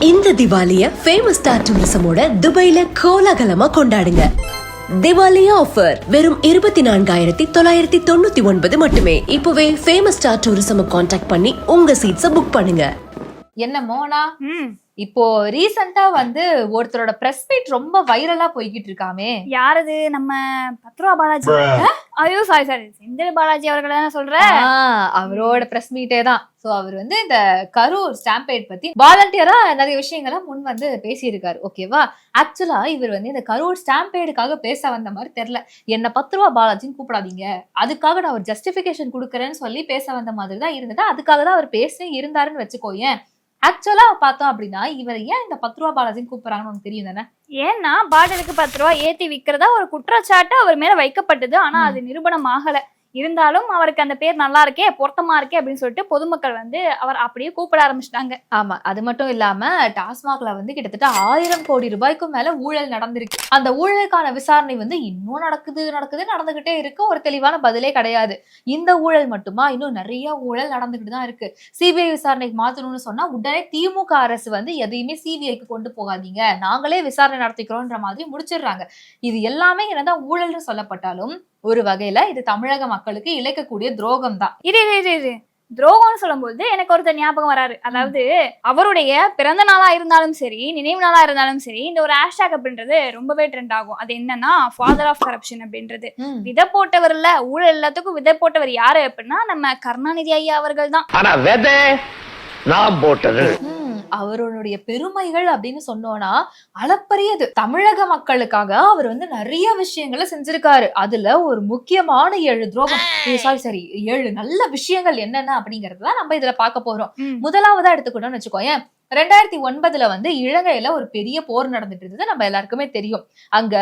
இந்த திவாலிய famous star டூரிசமோட துபாயில கோலாகலமா கொண்டாடுங்க. திவாலி ஆஃபர் வெறும் இருபத்தி நான்காயிரத்தி தொள்ளாயிரத்தி தொண்ணூத்தி ஒன்பது மட்டுமே. இப்பவே ஃபேமஸ் ஸ்டார் டூரிசம் காண்டாக்ட் பண்ணி உங்க சீட்ஸ புக் பண்ணுங்க. என்ன மோனா ம். இப்போ ரீசெண்டா வந்து ஒருத்தரோட பிரஸ் மீட் ரொம்ப வைரலா போய்கிட்டு இருக்காமே. யாரது? நம்ம பத்து ரூபா பாலாஜி? ஐயோ சாரி சாரி செந்தில் பாலாஜி அவர்கள் தானே சொல்ற ஆ, அவரோட பிரஸ் மீட்டே தான். சோ அவர் வந்து இந்த கரூர் ஸ்டாம்பேட் பத்தி வாலண்டியரா நிறைய விஷயங்களை முன் வந்து பேசியிருக்காரு. ஓகேவா ஆக்சுவலா இவர் வந்து இந்த கரூர் ஸ்டாம்பேடுக்காக பேச வந்த மாதிரி தெரியல. என்ன பத்து ரூபா பாலாஜின்னு கூப்பிடாதீங்க. அதுக்காக நான் ஒரு ஜஸ்டிபிகேஷன் கொடுக்குறேன்னு சொல்லி பேச வந்த மாதிரி தான் இருந்தது. அதுக்காக தான் அவர் பேசி இருந்தாருன்னு வச்சுக்கோயேன். ஆக்சுவலா பார்த்தோம் அப்படின்னா இவர் ஏன் இந்த பத்து ரூபா பாலாஜின்னு கூப்பிடுறாங்கன்னு உனக்கு தெரியும் தானே? ஏன்னா பாட்டிலுக்கு பத்து ரூபா ஏத்தி விக்கிறதா ஒரு குற்றச்சாட்டு அவர் மேல வைக்கப்பட்டது. ஆனா அது நிரூபணம் ஆகல. இருந்தாலும் அவருக்கு அந்த பேர் நல்லா இருக்கே பொருத்தமா இருக்கே அப்படின்னு சொல்லிட்டு பொதுமக்கள் வந்து அவர் அப்படியே கூப்பிட ஆரம்பிச்சிட்டாங்க. ஆமா அது மட்டும் இல்லாம டாஸ்மாக்ல வந்து கிட்டத்தட்ட ஆயிரம் கோடி ரூபாய்க்கும் மேல ஊழல் நடந்திருக்கு. அந்த ஊழலுக்கான விசாரணை வந்து இன்னும் நடக்குது நடக்குது நடந்துகிட்டே இருக்கு. ஒரு தெளிவான பதிலே கிடையாது. இந்த ஊழல் மட்டுமா? இன்னும் நிறைய ஊழல் நடந்துகிட்டு தான் இருக்கு. சிபிஐ விசாரணைக்கு மாத்தணும்னு சொன்னா உடனே திமுக அரசு வந்து எதையுமே சிபிஐக்கு கொண்டு போகாதீங்க. நாங்களே விசாரணை நடத்திக்கிறோம்ன்ற மாதிரி முடிச்சிடுறாங்க. இது எல்லாமே என்னதான் ஊழல்னு சொல்லப்பட்டாலும் ஒரு வகையில இது தமிழக மக்களுக்கு இழைக்கக்கூடிய துரோகம் தான் இரு இரு இரு இரு துரோகம்னு சொல்லும்போது எனக்கு ஒருத்தர் ஞாபகம் வராரு. அதாவது அவருடைய பிறந்த நாளா இருந்தாலும் சரி நினைவு நாளா இருந்தாலும் சரி இந்த ஒரு ஹேஷ்டாக் அப்படின்றது ரொம்பவே ட்ரெண்ட் ஆகும். அது என்னன்னா ஃபாதர் ஆஃப் கரப்ஷன் அப்படின்றது. விதை போட்டவர்ல ஊழல் எல்லாத்துக்கும் விதை போட்டவர் யாரு அப்படின்னா நம்ம கருணாநிதி ஐயா அவர்கள் தான். ஆனா விதை நான் போட்டது. அவருடைய பெருமைகள் அப்படின்னு சொன்னோம்னா அளப்பரியது. தமிழக மக்களுக்காக அவர் வந்து நிறைய விஷயங்களை செஞ்சிருக்காரு. அதுல ஒரு முக்கியமான ஏழு துரோகம். சாரி சாரி ஏழு நல்ல விஷயங்கள் என்னென்ன அப்படிங்கறத நம்ம இதுல பார்க்க போறோம். முதலாவதா எடுத்துக்கிட்டோம்னு வச்சுக்கோயேன். ரெண்டாயிரத்தி ஒன்பதுல வந்து இலங்கையில ஒரு பெரிய போர் நடந்துட்டு இருந்தது. நம்ம எல்லாருக்குமே தெரியும். அங்க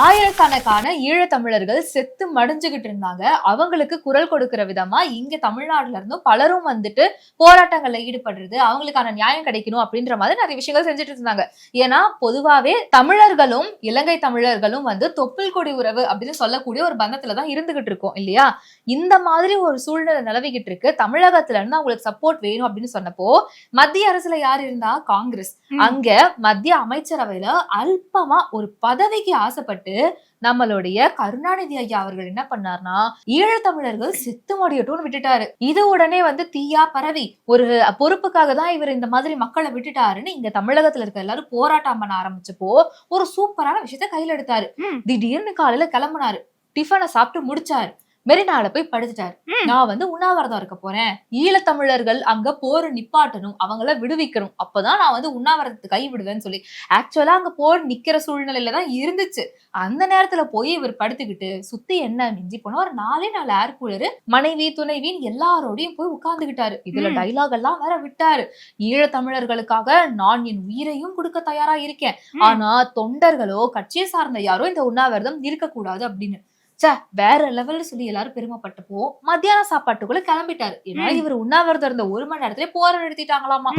ஆயிரக்கணக்கான ஈழத்தமிழர்கள் செத்து மடிஞ்சுகிட்டு இருந்தாங்க. அவங்களுக்கு குரல் கொடுக்கிற விதமா இங்க தமிழ்நாடுல இருந்தும் பலரும் வந்துட்டு போராட்டங்கள்ல ஈடுபடுறது அவங்களுக்கான நியாயம் கிடைக்கணும் அப்படின்ற மாதிரி நிறைய விஷயங்கள் செஞ்சுட்டு இருந்தாங்க. ஏன்னா பொதுவாவே தமிழர்களும் இலங்கை தமிழர்களும் வந்து தொப்புள் கொடி உறவு அப்படின்னு சொல்லக்கூடிய ஒரு பந்தத்துல தான் இருந்துகிட்டு இருக்கோம் இல்லையா? இந்த மாதிரி ஒரு சூழ்நிலை நிலவிக்கிட்டு இருக்கு. தமிழகத்துல இருந்து அவங்களுக்கு சப்போர்ட் வேணும் அப்படின்னு சொன்னப்போ மத்திய அரசுல யார் இருந்தா காங்கிரஸ். அங்க மத்திய அமைச்சரவையில அல்பமா ஒரு பதவிக்கு ஆசைப்பட்டு நம்மளுடைய கருணாநிதி ஐயா அவர்கள் என்ன பண்ணார்னா ஈழத்தமிழர்கள் செத்து மடியட்டும்னு விட்டுட்டாரு. இது உடனே வந்து தீயா பரவி ஒரு பொறுப்புக்காக தான் இவர் இந்த மாதிரி மக்களை விட்டுட்டாருன்னு இங்க தமிழகத்துல இருக்க எல்லாரும் போராட்டம் பண்ண ஆரம்பிச்சப்போ ஒரு சூப்பரான விஷயத்த கையில எடுத்தாரு. திடீர்னு காலையில கிளம்புனாரு. டிஃபனை சாப்பிட்டு முடிச்சாரு. மெரினால போய் படுத்துட்டாரு. நான் வந்து உண்ணாவிரதம் இருக்க போறேன். ஈழத்தமிழர்கள் அங்க போர் நிப்பாட்டணும் அவங்கள விடுவிக்கணும். அப்பதான் நான் வந்து உண்ணாவிரதத்தை கை விடுவேன்னு சொல்லி. ஆக்சுவலா அங்க போர் நிக்கிற சூழ்நிலையில தான் இருந்துச்சு. அந்த நேரத்துல போய் இவர் படுத்துக்கிட்டு சுத்தி என்ன மிஞ்சி போனா ஒரு நாலே நாலு ஏர் கூலரு மனைவி துணைவின்னு எல்லாரோடையும் போய் உட்கார்ந்துகிட்டாரு. இதுல. டைலாக் எல்லாம் வேற விட்டாரு. ஈழத்தமிழர்களுக்காக நான் என் உயிரையும் கொடுக்க தயாரா இருக்கேன். ஆனா தொண்டர்களோ கட்சியை சார்ந்த யாரோ இந்த உண்ணாவிரதம் இருக்கக்கூடாது அப்படின்னு. ச்சே வேற லெவல்ல சொல்லி எல்லாரும் பெருமைப்பட்டப்போ மத்தியான சாப்பாட்டுக்குள்ள கிளம்பிட்டாரு ஏன்னா. இவர் உண்ணாவிரதம் இருந்த ஒரு மணி நேரத்துல போற நிறுத்திட்டாங்களாமா.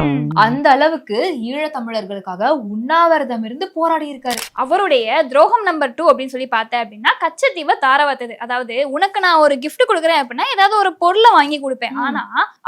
அந்த அளவுக்கு ஈழத்தமிழர்களுக்காக உண்ணாவிரதம் இருந்து போராடி இருக்காரு அவருடைய துரோகம் நம்பர் டூ அப்படின்னு சொல்லி பார்த்தேன் அப்படின்னா கச்சத்தீவை தாரவாத்தது அதாவது உனக்கு நான் ஒரு gift கொடுக்குறேன் அப்படின்னா ஏதாவது ஒரு பொருளை வாங்கி கொடுப்பேன். ஆனா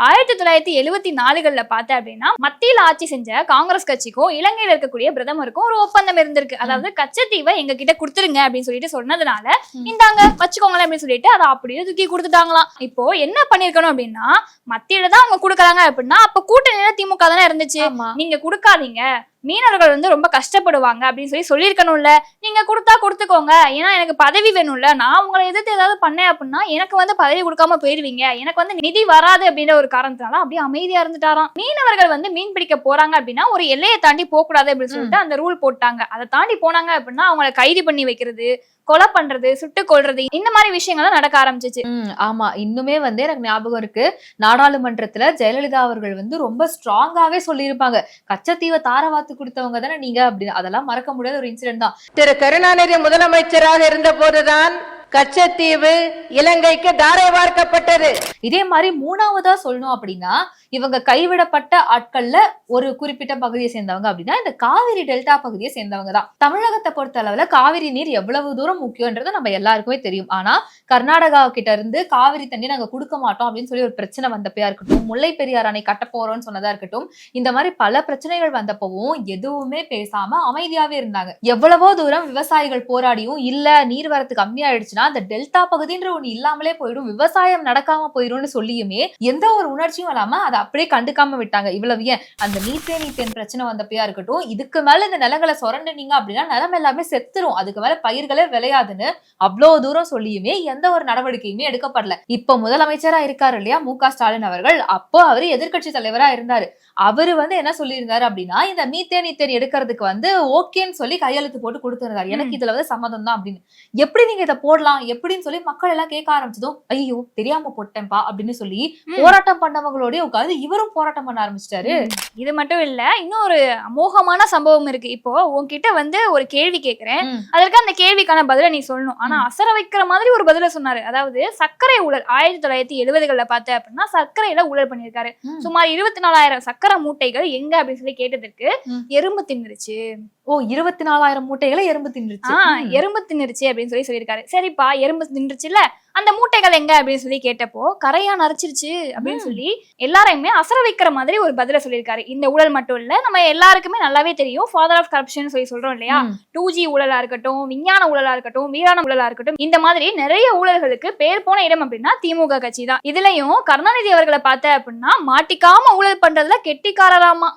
ஆயிரத்தி தொள்ளாயிரத்தி எழுவத்தி நாலுகள்ல பார்த்தேன் அப்படின்னா மத்தியில் ஆட்சி செஞ்ச காங்கிரஸ் கட்சிக்கும் இலங்கையில இருக்கக்கூடிய பிரதமருக்கும் ஒரு ஒப்பந்தம் இருந்திருக்கு அதாவது கச்சத்தீவை எங்க கிட்ட கொடுத்துருங்க அப்படின்னு சொல்லிட்டு சொன்னதுனால ம். இந்தாங்க வச்சுக்கோங்களேன் அப்படின்னு சொல்லிட்டு அதை அப்படியே தூக்கி கொடுத்துட்டாங்களாம். இப்போ என்ன பண்ணிருக்கணும் அப்படின்னா மத்தியில தான் அவங்க கொடுக்குறாங்க அப்படின்னா அப்ப கூட்டணியில திமுக தானே இருந்துச்சு. நீங்க கொடுக்காதீங்க. மீனவர்கள் வந்து ரொம்ப கஷ்டப்படுவாங்க அப்படின்னு சொல்லி சொல்லியிருக்கணும்ல. நீங்க கொடுத்தா கொடுத்துக்கோங்க. ஏன்னா எனக்கு பதவி வேணும்ல. நான் உங்களை எதிர்த்து ஏதாவது பண்ணேன் அப்படின்னா எனக்கு வந்து பதவி கொடுக்காம போயிருவீங்க. எனக்கு வந்து நிதி வராது அப்படின்ற ஒரு காரணத்தினால அப்படியே அமைதியா இருந்துட்டாராம். மீனவர்கள் வந்து மீன் பிடிக்க போறாங்க அப்படின்னா ஒரு எல்லையை தாண்டி போக கூடாது அப்படின்னு சொல்லிட்டு அந்த ரூல் போட்டாங்க. அதை தாண்டி போனாங்க அப்படின்னா அவங்கள கைது பண்ணி வைக்கிறது கொலை பண்றது சுட்டு கொல்றது இந்த மாதிரி விஷயங்கள்லாம் நடக்க ஆரம்பிச்சிச்சு. ஆமா. இன்னுமே வந்து எனக்கு ஞாபகம் இருக்கு. நாடாளுமன்றத்துல ஜெயலலிதா அவர்கள் வந்து ரொம்ப ஸ்ட்ராங்காவே சொல்லியிருப்பாங்க. கச்சத்தீவை தாரவாத்து கொடுத்தவங்க தானே நீங்க அப்படின்னு. அதெல்லாம் மறக்க முடியாத ஒரு இன்சிடென்ட் தான். திரு கருணாநிதி முதலமைச்சராக இருந்த போதுதான் கச்சத்தீவு இலங்கைக்கு தாரை வார்க்கப்பட்டது. இதே மாதிரி மூணாவதா சொல்லணும் அப்படின்னா இவங்க கைவிடப்பட்ட ஆட்கள்ல ஒரு குறிப்பிட்ட பகுதியை சேர்ந்தவங்க அப்படின்னா இந்த காவிரி டெல்டா பகுதியை சேர்ந்தவங்க தான். தமிழகத்தை பொறுத்த அளவுல காவிரி நீர் எவ்வளவு தூரம் முக்கியன்றது நம்ம எல்லாருக்குமே தெரியும். ஆனா கர்நாடகா கிட்ட இருந்து காவிரி தண்ணி நாங்க கொடுக்க மாட்டோம் அப்படின்னு சொல்லி ஒரு பிரச்சனை வந்தப்பயா இருக்கட்டும் முல்லை பெரியார் அணை கட்ட போறோம்னு சொன்னதா இருக்கட்டும் இந்த மாதிரி பல பிரச்சனைகள் வந்தப்பவும் எதுவுமே பேசாம அமைதியாவே இருந்தாங்க. எவ்வளவோ தூரம் விவசாயிகள் போராடியும் இல்ல நீர்வரத்து கம்மியாயிடுச்சு கம்மியாயிடுச்சுன்னா அந்த டெல்டா பகுதின்ற ஒண்ணு இல்லாமலே போயிடும். விவசாயம் நடக்காம போயிடும்னு சொல்லியுமே எந்த ஒரு உணர்ச்சியும் இல்லாம அதை அப்படியே கண்டுக்காம விட்டாங்க. இவ்வளவு ஏன்? அந்த மீத்தேன் மீத்தேன் பிரச்சனை வந்தப்பயா இருக்கட்டும் இதுக்கு மேல இந்த நிலங்களை சுரண்டுனீங்க அப்படின்னா நிலம் எல்லாமே செத்துரும். அதுக்கு மேல பயிர்களே விளையாதுன்னு அவ்வளவு தூரம் சொல்லியுமே எந்த ஒரு நடவடிக்கையுமே எடுக்கப்படல. இப்ப முதலமைச்சரா இருக்காரு இல்லையா? மு ஸ்டாலின் அவர்கள். அப்போ அவரு எதிர்க்கட்சி தலைவரா இருந்தாரு. அவரு வந்து என்ன சொல்லியிருந்தாரு அப்படின்னா இந்த மீத்தேன் ஈத்தேன் எடுக்கிறதுக்கு வந்து ஓகேன்னு சொல்லி கையெழுத்து போட்டு கொடுத்திருந்தாரு. எனக்கு இதுல வந்து சம்மதம் தான் அப்படின்னு. எப்படி நீங்க இதை போடலாம்? எப்படின்னு சொல்லி மக்கள் எல்லாம் கேட்க ஆரம்பிச்சதும் ஐயோ தெரியாம போட்டேன்பா அப்படின்னு சொல்லி போராட்டம் பண்ணவங்களோடய உட்காந்து இவரும் போராட்டம் பண்ண ஆரம்பிச்சிட்டாரு. இது மட்டும் இல்ல இன்னும் ஒரு அமோகமான சம்பவம் இருக்கு. இப்போ உன்கிட்ட வந்து ஒரு கேள்வி கேக்குறேன். அதற்கு அந்த கேள்விக்கான பதில நீ சொல்லணும். ஆனா அசர வைக்கிற மாதிரி ஒரு பதில சொன்னாரு. அதாவது சர்க்கரை ஊழல் ஆயிரத்தி தொள்ளாயிரத்தி எழுபதுகள்ல பார்த்த அப்படின்னா சர்க்கரையில ஊழல் பண்ணியிருக்காரு. ம். சுமார் இருபத்தி நாலாயிரம் சக்கரை மூட்டைகள் எங்க அப்படின்னு சொல்லி கேட்டதற்கு. எறும்பு தின்னுருச்சு. ஓ இருபத்தி நாலாயிரம் மூட்டைகளை எறும்பு தின்றுச்சு எறும்பு தின்னுருச்சு அப்படின்னு சொல்லி சொல்லியிருக்காரு. சரிப்பா எறும்பு தின்றுச்சுல அந்த மூட்டைகள் எங்க அப்படின்னு சொல்லி கேட்டப்போ கரையா நரைச்சிருச்சு அப்படின்னு சொல்லி எல்லாரையுமே அசர வைக்கிற மாதிரி ஒரு பதில சொல்லியிருக்காரு. இந்த ஊழல் மட்டும் இல்ல நம்ம எல்லாருக்குமே நல்லாவே தெரியும். ஃபாதர் ஆஃப் கரப்ஷன் சொல்லி சொல்றோம் இல்லையா. டூ ஜி ஊழலா இருக்கட்டும் விஞ்ஞான ஊழலா இருக்கட்டும் வீராண ஊழலா இருக்கட்டும் இந்த மாதிரி நிறைய ஊழல்களுக்கு பேர் போன இடம் அப்படின்னா திமுக கட்சி தான். இதுலயும் கருணாநிதி அவர்களை பார்த்த அப்படின்னா மாட்டிக்காம ஊழல் பண்றதுல கெட்டிக்காரராமா?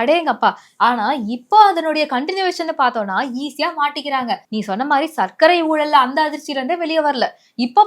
அடேங்கப்பா. ஆனா இப்போ அதனுடைய கண்டினியூவேஷன் பார்த்தோம்னா ஈஸியா மாட்டிக்கிறாங்க. நீ சொன்ன மாதிரி சர்க்கரை ஊழல்ல அந்த அதிர்ச்சியில இருந்தே வெளியே வரல. இப்ப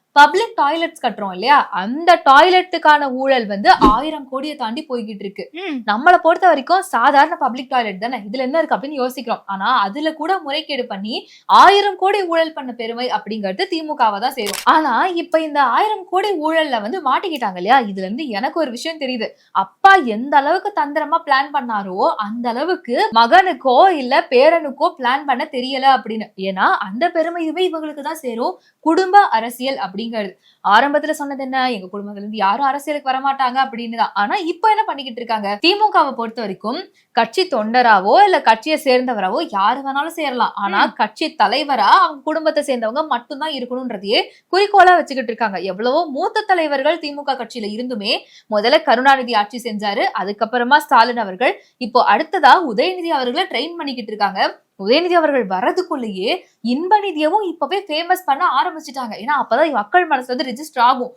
பப்ளிக் டாய்லெட்ஸ் கட்டுறோம் இல்லையா? அந்த டாய்லெட்டுக்கான ஊழல் வந்து ஆயிரம் கோடியை தாண்டி போய்கிட்டு இருக்கு. நம்மளை பொறுத்த வரைக்கும் சாதாரண பப்ளிக் டாய்லெட் தானே? இதுல என்ன இருக்கு அப்படின்னு யோசிக்கிறோம். ஆனா அதுல கூட முறைகேடு பண்ணி ஆயிரம் கோடி ஊழல் பண்ண பெருமை அப்படிங்கிறது திமுகவை தான் சேரும். ஆனா இப்ப இந்த ஆயிரம் கோடி ஊழல்ல வந்து மாட்டிக்கிட்டாங்க இல்லையா? இதுல இருந்து எனக்கு ஒரு விஷயம் தெரியுது. அப்பா எந்த அளவுக்கு தந்திரமா பிளான் பண்ணாரோ அந்த அளவுக்கு மகனுக்கோ இல்ல பேரனுக்கோ பிளான் பண்ண தெரியல அப்படின்னு. ஏன்னா அந்த பெருமையுமே இவங்களுக்கு தான் சேரும். குடும்ப அரசியல் அப்படிங்கிறது. ஆரம்பத்துல சொன்னது என்ன? எங்க குடும்பத்துல இருந்து யாரும் அரசியலுக்கு வரமாட்டாங்க அப்படின்னு தான் ஆனா இப்போ என்ன பண்ணிக்கிட்டு இருக்காங்க? திமுகவை பொறுத்த வரைக்கும் கட்சி தொண்டராவோ இல்ல கட்சியை சேர்ந்தவராவோ யாரு வேணாலும் சேரலாம். ஆனா கட்சி தலைவரா அவங்க குடும்பத்தை சேர்ந்தவங்க மட்டும்தான் இருக்கணும்ன்றதையே குறிக்கோளா வச்சுக்கிட்டு இருக்காங்க. எவ்வளவோ மூத்த தலைவர்கள் திமுக கட்சியில இருந்துமே முதல்ல கருணாநிதி ஆட்சி செஞ்சாரு. அதுக்கப்புறமா ஸ்டாலின் அவர்கள். இப்போ அடுத்ததா உதயநிதி அவர்களை ட்ரெயின் பண்ணிக்கிட்டு இருக்காங்க. உதயநிதி அவர்கள் வர்றதுக்குள்ளேயே இன்ப நிதியவும் இப்பவே ஃபேமஸ் பண்ண ஆரம்பிச்சிட்டாங்க. ஏன்னா அப்பதான் மக்கள் மனசுல வந்து ரிஜிஸ்டர் ஆகும்.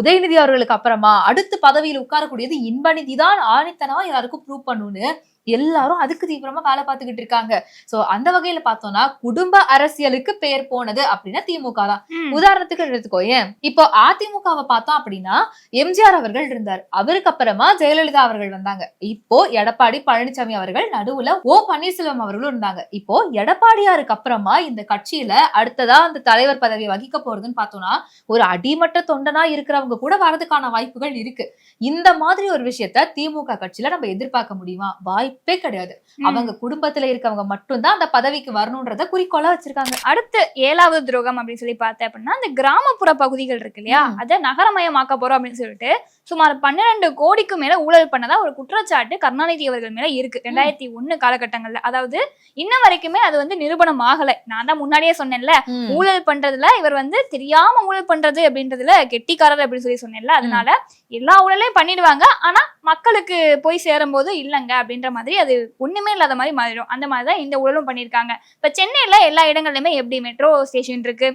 உதயநிதி அவர்களுக்கு அப்புறமா அடுத்து பதவியில் உட்காரக்கூடியது இன்பநிதி தான் ஆணித்தனமா எல்லாருக்கும் ப்ரூவ் பண்ணுன்னு எல்லாரும் அதுக்கு தீவிரமா வேலை பார்த்துக்கிட்டு இருக்காங்க. சோ அந்த வகையில பார்த்தோம்னா குடும்ப அரசியலுக்கு பேர் போனது அப்படின்னா திமுக தான். உதாரணத்துக்கு எடுத்துக்கோ ஏன்? இப்போ அதிமுகவை பார்த்தோம் அப்படின்னா எம்ஜிஆர் அவர்கள் இருந்தார். அவருக்கு அப்புறமா ஜெயலலிதா அவர்கள் வந்தாங்க. இப்போ எடப்பாடி பழனிசாமி அவர்கள் நடுவுல ஓ பன்னீர்செல்வம் அவர்களும் இருந்தாங்க. இப்போ எடப்பாடியாருக்கு அப்புறமா இந்த கட்சியில அடுத்ததா அந்த தலைவர் பதவி வகிக்க போறதுன்னு பார்த்தோம்னா ஒரு அடிமட்ட தொண்டனா இருக்கிறவங்க கூட வரதுக்கான வாய்ப்புகள் இருக்கு. இந்த மாதிரி ஒரு விஷயத்த திமுக கட்சியில நம்ம எதிர்பார்க்க முடியுமா? வாய்ப்பே கிடையாது. ம். அவங்க குடும்பத்துல இருக்கவங்க மட்டும்தான் அந்த பதவிக்கு வரணும்ன்றத குறிக்கோளா வச்சிருக்காங்க. அடுத்து ஏழாவது துரோகம் அப்படின்னு சொல்லி பார்த்தேன் அப்படின்னா இந்த கிராமப்புற பகுதிகள் இருக்கு இல்லையா. அதை நகரமயமாக்க போறோம் அப்படின்னு சொல்லிட்டு சுமார் பன்னிரண்டு கோடிக்கு மேல ஊழல் பண்ணதா ஒரு குற்றச்சாட்டு கருணாநிதி அவர்கள் மேல இருக்கு. ரெண்டாயிரத்தி ஒண்ணு காலகட்டங்கள்ல. அதாவது இன்ன வரைக்குமே அது வந்து நிரூபணம் ஆகலை. நான் தான் முன்னாடியே சொன்னேன்ல. ஊழல் பண்றதுல இவர் வந்து தெரியாம ஊழல் பண்றது அப்படின்றதுல கெட்டிக்காரர் அப்படின்னு சொல்லி சொன்னேன்ல அதனால எல்லா ஊழலையும் பண்ணிடுவாங்க. ஆனா மக்களுக்கு போய் சேரும்போது இல்லைங்க அப்படின்ற மாதிரி அது ஒண்ணுமே இல்லாத மாதிரி மாறிடும். அந்த மாதிரி தான் இந்த ஊழலும் பண்ணியிருக்காங்க. இப்ப சென்னையில எல்லா இடங்கள்லயுமே எப்படி மெட்ரோ ஸ்டேஷன் இருக்கு.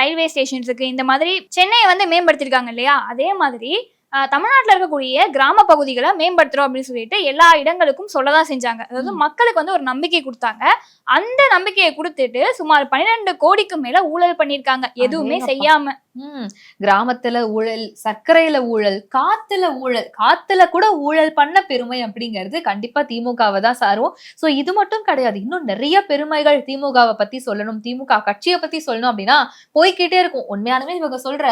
ரயில்வே ஸ்டேஷன் இருக்கு இந்த மாதிரி சென்னையை வந்து மேம்படுத்திருக்காங்க இல்லையா? அதே மாதிரி தமிழ்நாட்டுல இருக்கக்கூடிய கிராம பகுதிகளை மேம்படுத்துறோம் அப்படின்னு சொல்லிட்டு எல்லா இடங்களுக்கும் சொல்லதான் செஞ்சாங்க. அதாவது மக்களுக்கு வந்து ஒரு நம்பிக்கை கொடுத்தாங்க. அந்த நம்பிக்கையை கொடுத்துட்டு சுமார் பன்னிரெண்டு கோடிக்கு மேல ஊழல் பண்ணிருக்காங்க எதுவுமே. செய்யாம. ம். கிராமத்துல ஊழல் சர்க்கரையில ஊழல் காத்துல ஊழல் காத்துல கூட ஊழல் பண்ண பெருமை அப்படிங்கிறது கண்டிப்பா திமுகவை தான் சாரும். சோ இது மட்டும் கிடையாது. இன்னும் நிறைய பெருமைகள் திமுகவை பத்தி சொல்லணும். திமுக கட்சியை பத்தி சொல்லணும் அப்படின்னா போய்க்கிட்டே இருக்கும். உண்மையானவே இவங்க சொல்ற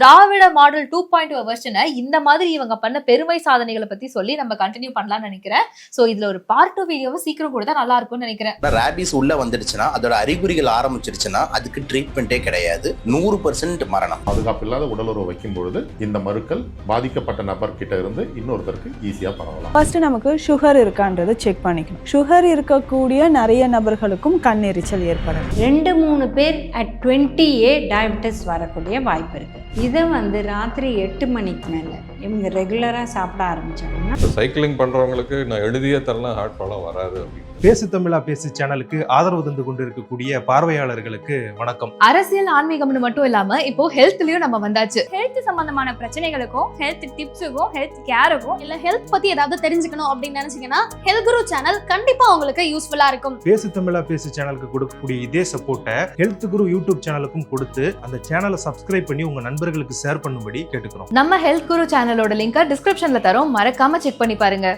திராவிட மாடல் டூ பாயிண்ட் வெர்ஷனை இந்த மாதிரி இவங்க பண்ண பெருமை சாதனைகளை பத்தி சொல்லி நம்ம கண்டினியூ பண்ணலாம்னு நினைக்கிறேன். சோ இதுல ஒரு பார்ட் டூ வீடியோவை சீக்கிரம் கூட நல்லா இருக்கும்னு நினைக்கிறேன். ரேபிஸ் உள்ள வந்துடுச்சுன்னா அதோட அறிகுறிகள் ஆரம்பிச்சிருச்சுன்னா அதுக்கு ட்ரீட்மெண்ட்டே கிடையாது. நூறு பர்சன்ட் மரணம். பாதுகாப்பு இல்லாத உடலுறவு வைக்கும் பொழுது இந்த மருக்கள் பாதிக்கப்பட்ட நபர் கிட்ட இருந்து இன்னொருத்தருக்கு ஈஸியா பரவலாம். ஃபர்ஸ்ட் நமக்கு சுகர் இருக்கான்றதை செக் பண்ணிக்கணும். சுகர் இருக்கக்கூடிய நிறைய நபர்களுக்கும் கண் எரிச்சல் ஏற்படும் ரெண்டு மூணு பேர் அட் டுவெண்ட்டி ஏ டயபெட்டிஸ் வரக்கூடிய வாய்ப்பு இருக்குது இதை வந்து ராத்திரி எட்டு மணிக்கு மேலே இவங்க ரெகுலராக சாப்பிட ஆரம்பிச்சாங்கன்னா சைக்கிளிங் பண்றவங்களுக்கு நான் எழுதியே தரலாம் ஹார்ட் ப்ராப்ளம் வராது அப்படின்னு. பேசு தமிழா பேசு சேனலுக்கு ஆதரவு தந்து கொண்டிருக்கக்கூடிய பார்வையாளர்களுக்கு வணக்கம். அரசியல் ஆன்மீகம்னு மட்டும் இல்லாம இப்போ ஹெல்த்லயும் நம்ம வந்தாச்சு. ஹெல்த் சம்பந்தமான பிரச்சனைகளுக்கும் ஹெல்த் டிப்ஸுக்கும் ஹெல்த் கேருக்கும் இல்ல ஹெல்த் பத்தி ஏதாவது தெரிஞ்சுக்கணும் அப்படின்னு நினைச்சீங்கன்னா ஹெல்த் குரு சேனல் கண்டிப்பா உங்களுக்கு யூஸ்ஃபுல்லா இருக்கும். பேசு தமிழா பேசு சேனலுக்கு கொடுக்கக்கூடிய இதே சப்போர்ட்டை ஹெல்த் குரு யூடியூப் சேனலுக்கும் கொடுத்து அந்த சேனலை சப்ஸ்கிரைப் பண்ணி உங்க நண்பர்களுக்கு ஷேர் பண்ணும்படி கேட்டுக்கிறோம். நம்ம ஹெல்த் குரு சேனலோட லிங்கை டிஸ்கிரிப்ஷன்ல தரோம். மறக்காம செக் பண்ணி பாருங்க.